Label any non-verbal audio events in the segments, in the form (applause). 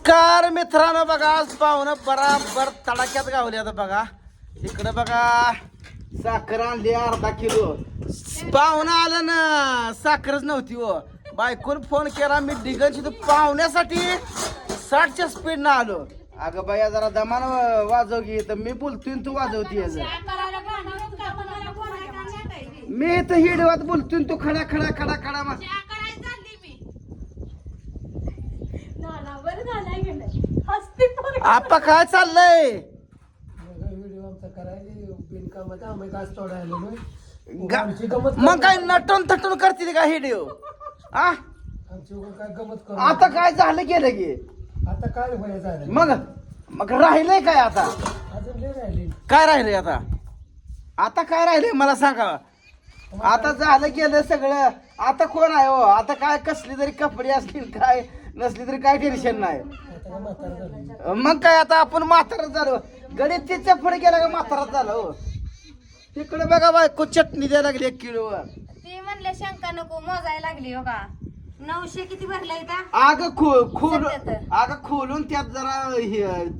नमस्कार मित्रांनो बघा आज पाहुणं बराबर तडाक्यात गावले आता बघा. इकडे बघा साखर आणली अर्धा किलो. पाहुणं आलं ना साखरच नव्हती हो. बायकोन फोन केला मी डिगनची तू पाहुण्यासाठी साठच्या स्पीड आलो. अगं बाया जरा दमान वाजव घे तर मी बोलतोय तू वाजवतीय मी तर हिडवात बोलतोय तू खडा खडा खडा खडा मा- आपा काय चाललंय? व्हिडिओ मग काय नटून थटून करते का हिडिओ आ? आता काय झालं गेलं की आता काय मग मग राहिलंय काय आता? अजून लय राहिले. काय राहिलंय आता? आता काय राहिलंय मला सांगा. आता झालं गेलं सगळं. आता कोण आहे हो? आता काय कसली तरी कपडे असतील काय? नसली तरी काय टेन्शन नाही. मग काय आता आपण म्हातारा झालो. गणित तिच्या पुढे गेला का म्हातारा झालो हो. तिकडे बघा बायको चटणी द्यायला लागली एक किलोवर. ती म्हणले शंका नको मोजायला लागली हो का? नऊशे किती भरला इथं? आग खो खोल सत्याहत्तर. आग खोलून त्यात जरा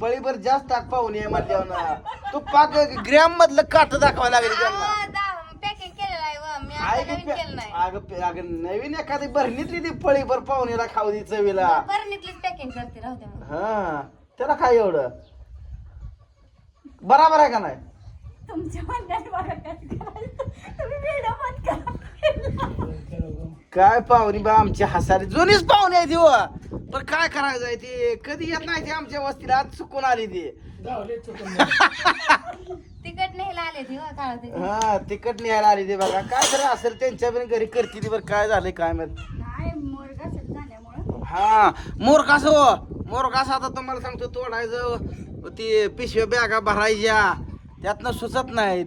पळीभर जास्त टाक पाहुणे म्हणल्यावर ना. तू पाक ग्रॅम मधलं काट दाखवायला लागली त्यांना केलेलं आहे व. मी आहे आता की नवीन केलं नाही पे- अगं नवीन एखादी भरणीतली ती पळीभर पाहुणेला खाऊ दे चवीला बरणीतलीच पॅकिंग करते राहू दे मग. हा त्याला काय एवढं बराबर आहे का नाही तुमच्या म्हणण्याने बघा काय करायचं. तुम्ही व्हिडिओ बंद करा. काय पाहुणी बा आमची हसारी जुनीच पाहुणे आहे ती हो. पण काय करायचं आहे ती कधी येत नाही ती आमच्या वस्तीला आज चुकून आली ती चुकून (laughs) तिकट न्यायला आले ती हो काळा ते हा तिकट न्यायला आली ते बघा. काय तरी असेल त्यांच्या पण घरी करते ती बरं काय झालंय काय माहीत? नाही मोरगा झाल्यामुळं. हा हो. मोरकास आता तुम्हाला सांगतो तोडायचं ती पिशव्या बॅगा भरायच्या. त्यातनं सुचत नाही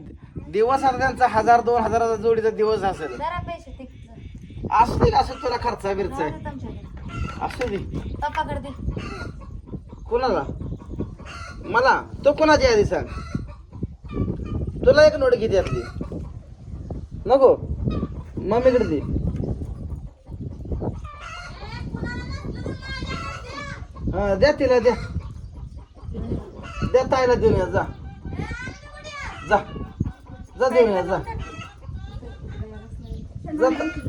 दिवस आता त्यांचा हजार दोन हजाराचा जोडीचा दिवस असेल. जरा पैसे ते असू दे असं तुला खर्चा बिरचा. असू दे. पप्पाकडे दे. कोणाला? मला? तो कोणाची आधी सांग? तुला एक नोट किती आपली. नको मम्मीकडे दे. हा द्या तिला द्या. द्या ताईला देऊन या जा. जा. जा देऊन या जा.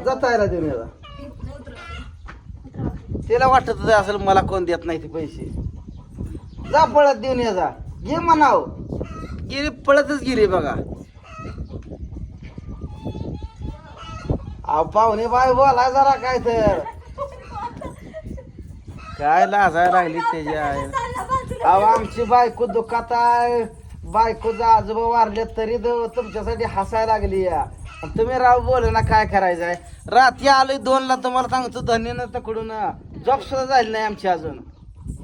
जा- ताईला देऊन या जा. तिला वाटत असेल मला कोण देत नाही ते पैसे. जा पळत देऊन या जा. घे म्हणाव. गेली पळतच गेली बघा. अहो पाहुणे बाय बोला जरा काय तर. काय लाजायला लागली त्याच्या अहो आमची बायको दुखात आहे. बायकोचा आजोबा वारले तरी तुमच्यासाठी हसायला लागली या. आणि तुम्ही राव बोल ना काय करायचं आहे रात्री आलोय दोनला तुम्हाला सांगतो धन्यनं तकडून जॉब सुद्धा झाली नाही आमची अजून.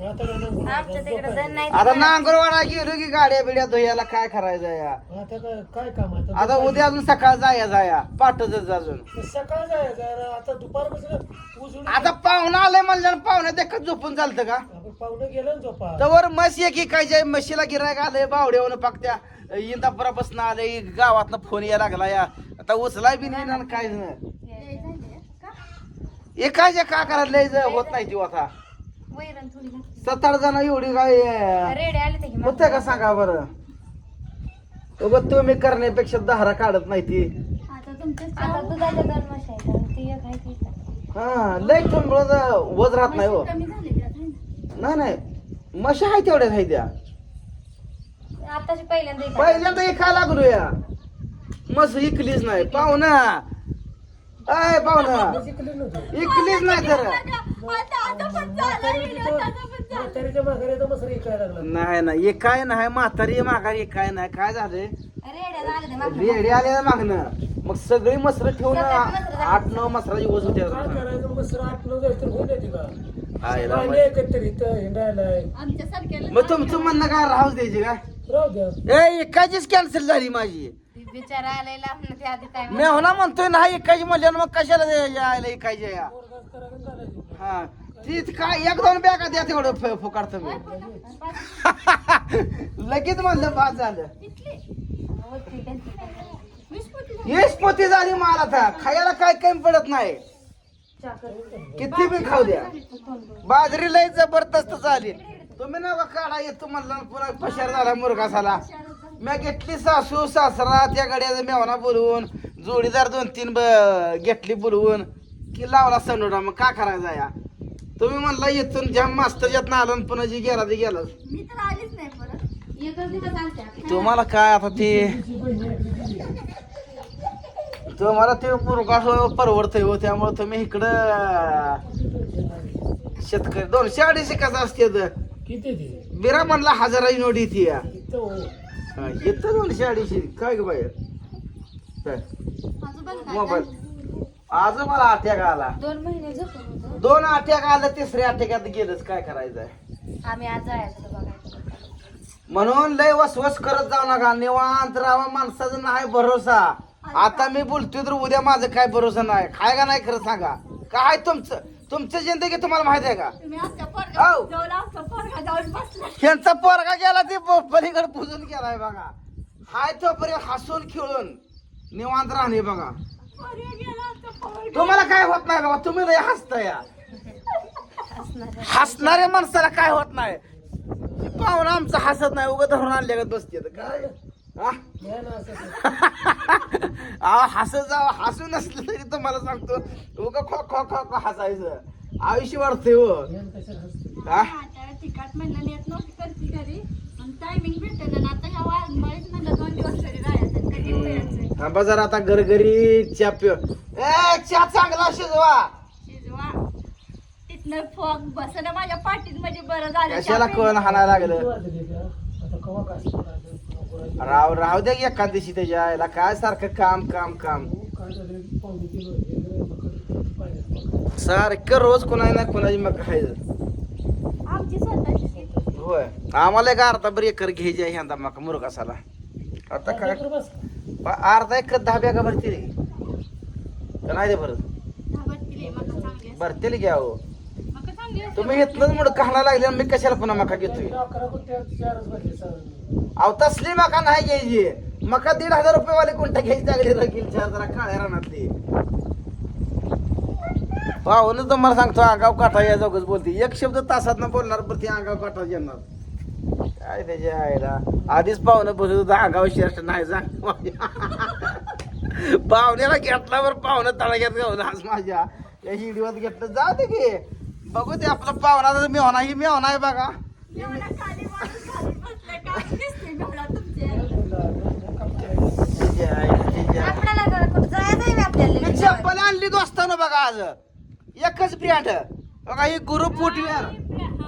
आमच्या तिकडे जण नाही आता नांगरवाडा गेलो की गाड्या बिड्या धुयाला काय करायचं या? आता काय काय काम आहे? आता उद्या अजून सकाळ जाया जाया पाठच अजून. सकाळ जायचं आता दुपारपासून उजून आता पाहुणा आलंय म्हणलं पाहुण्या देखत झोपून चालतं का? पाहुणे गेलो ना झोपा तवर म्हशी एक काय म्हशीला गिरायक आलंय बावड्यावर पाकत्या. इंदापुरापासून आलंय गावातनं फोन यायला लागला या. आता उचलाय बी नाही ना काय एकाच्या का करायला? होत नाही ती आता. वैरण थोडी घातली. सात आठ जण एवढी काय रेडे आले ते की होत का सांगा बरं? उगाच तुम्ही करण्यापेक्षा दहारा काढत नाही ती. आता दुधाच्या दोन म्हशी आहेत आणि ती एक आहे ती एक आहे. हा लय तुमचं वज राहत नाही हो. कमी झाले त्यात, ना? नाही नाही. मशा आहे तेवढ्याच आहे त्या. आताशी पहिल्यांदा एक आहे. पहिल्यांदा एका लागलो या मस इकलीच नाही. पाहुणा अय पाहुणा इकलीच नाही तर. म्हातारीच्या माघारी तर मसरी इकायला लागला. नाही नाही एक काय नाही म्हातारी माघारी एक काय नाही. काय झालंय. रेडी आले मागणं. मग सगळी मसर ठेवून मसरं आठ नऊ मसराची वज होते काय करायचं? मसर आठ नऊ तर येते का? मग तुमचं म्हणणं काय? राहूच द्यायची का? राहू द्या. ए एकाचीच कॅन्सल झाली माझी. ती ते आधी काय मी होणार म्हणतोय ना एकाची म्हणल्यानं मग कशाला द्या- यायला एकाची या. हा ती काय एक दोन बॅगा द्या तेवढं फ- फुकाट तुम्ही (laughs) लगेच म्हणलं बाद झालं. पोती झाली मला आता. खायला काय कमी पडत नाही. किती बी खाऊ द्या. बाजरी लय जबरदस्त झाली. तुम्ही नका काढा येतो म्हणला पुन्हा पशार झाला मुरगा झाला. मी घेतली सासू सासरा त्या गड्याचा मेवना बोलवून जोडीदार दोन तीन ब- घेतली बोलवून की लावला सनोडा मग का करायचा या? तुम्ही म्हणला येतून ज्या मास्तर यात आला आणि पुन्हा जी गेला ते गेला. मी तर आलीच नाही परत. एकच दिवस आलते तुम्हाला काय आता ते. तुम्हाला ते मुरगा परवडतंय हो त्यामुळे तुम्ही इकडं शेतकरी दोनशे अडीचशे कसं असते किती ती? बिरा म्हणला हजाराची नोट येते हो. येतं दोनशे अडीचशे काय ग बाहेर काय? मोबाईल. आज मला अटॅक आला. दोन महिने झोपून होतो. दोन अटॅक आलं तिसऱ्या अटॅकात गेलंच. काय करायचंय? आम्ही आज जायचं बघायचं म्हणून लय वसवस करत जाऊ नका. निवांत राहा माणसाचा नाही भरोसा. आता मी बोलतोय तर उद्या माझं काय भरोसा नाही. काय का नाही खरं सांगा. काय तुमचं? तुमचं जिंदगी तुम्हाला माहिती आहे का? तुम्ही आमच्या आऊ. पोरगा जवळ आमचा पोरगा जाऊन बसला. ह्यांचा पोरगा गेला ते पलीकडे पुजून गेलाय बघा. हाय तोपर्यंत हसून खेळून निवांत राहणे बघा. पोरगा गेला आमचा पोरगा तुम्हाला काय होत नाही बाबा तुम्ही लय हसता या हसणाऱ्या माणसाला काय होत नाही? पाहुणं आमचं हसत नाही उगं धरून आणल्यागत बसते काय? हा? (laughs) अहो हसत जाव हसू नसलं तरी तुम्हाला सांगतो उगं खो खो खो खो हसायचं. आयुष्य वाढतंय हो? हा? आता तिकाट म्हणलं नेत नव्हती करती घरी. आणि टायमिंग भेटलं ना आता ह्या म्हणलं दोन दिवस घरी राहायचं कधी यायचं थांबा जरा आता घरघरी चहा पिऊ. ए चहा चांगला शिजवा. शिजवा. तिथनं फॉग बसणं माझ्या पाठीत म्हणजे बरं झालं. कशाला कोण हाणायला लागलं? का? आता कवा काय? राव राव द्या एका दिवशी त्याच्या आईला काय सारखं काम काम काम. सारखं रोज कोणाची ना कोणाची मग खायचं आमची स्वतःची शेती. होय आम्हाला एक अर्धा बरं एकर घ्यायची आहे ह्यांदा मका मुरगासाला आता काय. प- अर्धा एकर दहा बॅगा भरतील का नाही ते भरत मका चांगली असते. भरतील घ्या हो. तुम्ही घेतलं मुड कहाणा लागले मी कशाला पुन्हा मका घेतोय? अहो तसली मका नाही घ्यायची. मका दीड हजार रुपये वाले कोणता घ्यायची लागली रगील चार जरा काळ्या रानातली. पाहून तर मला सांगतो आगाव काठा या जोगच बोलते. एक शब्द तासात न बोलणार पण ती आगाव काठा येणार. काय त्याच्या आईला? आधीच पाहुणं बसत होतं आगाव श्रेष्ठ नाही सांग पाहुण्याला घेतल्यावर पाहुणं तळाग्यात गावलं आज माझ्या. या हिडीवर घेतलं जाऊ दे की. बघू ते आपलं पाहुणा मी होणार ही मी होणार बघा. मी चप्पल आणली दोस्तानं बघा आज. एकच ब्रँड बघा ही गुरु फुटवेअर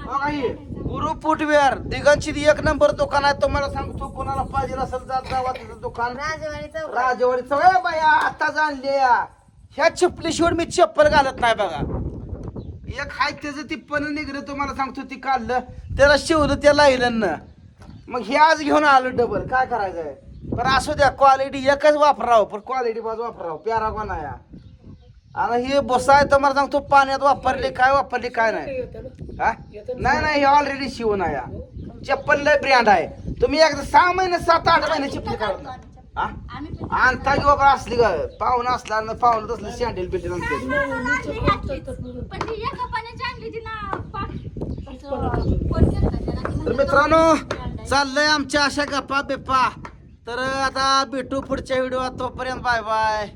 बघा ही गुरु फुटवेअर दिगंची एक नंबर दुकान आहे तुम्हाला सांगतो कोणाला पाहिजे असेल जात जावा तिथं दुकान. राजवाडी चौक. बाया आताच आणले ह्या चप्पलीशिवाय मी चप्पल घालत नाही बघा. एक हाय त्याचं ती पण निघलं तुम्हाला सांगतो ती काढलं त्याला शिवलं त्या ना मग हे आज घेऊन आलं डबल काय करायचंय? पण असू द्या क्वालिटी एकच वापरावं पण क्वालिटी बाज वापरावं प्यारा पण आहे आणि हे बसाय आहे तुम्हाला सांगतो पाण्यात वापरले काय वापरले काय नाही. हा? नाही नाही हे ऑलरेडी शिवून आहे. चप्पल लय ब्रँड आहे. तुम्ही एकदा सहा महिने सात आठ महिने चप्पल काढून आणता का असली का? पाहुणं असला ना पाहुणं तसलं सँडल बिल्डल आणते. तर मित्रांनो. चाललंय आमच्या अशा गप्पा बिप्पा तर आता भेटू पुढच्या व्हिडिओ तोपर्यंत बाय बाय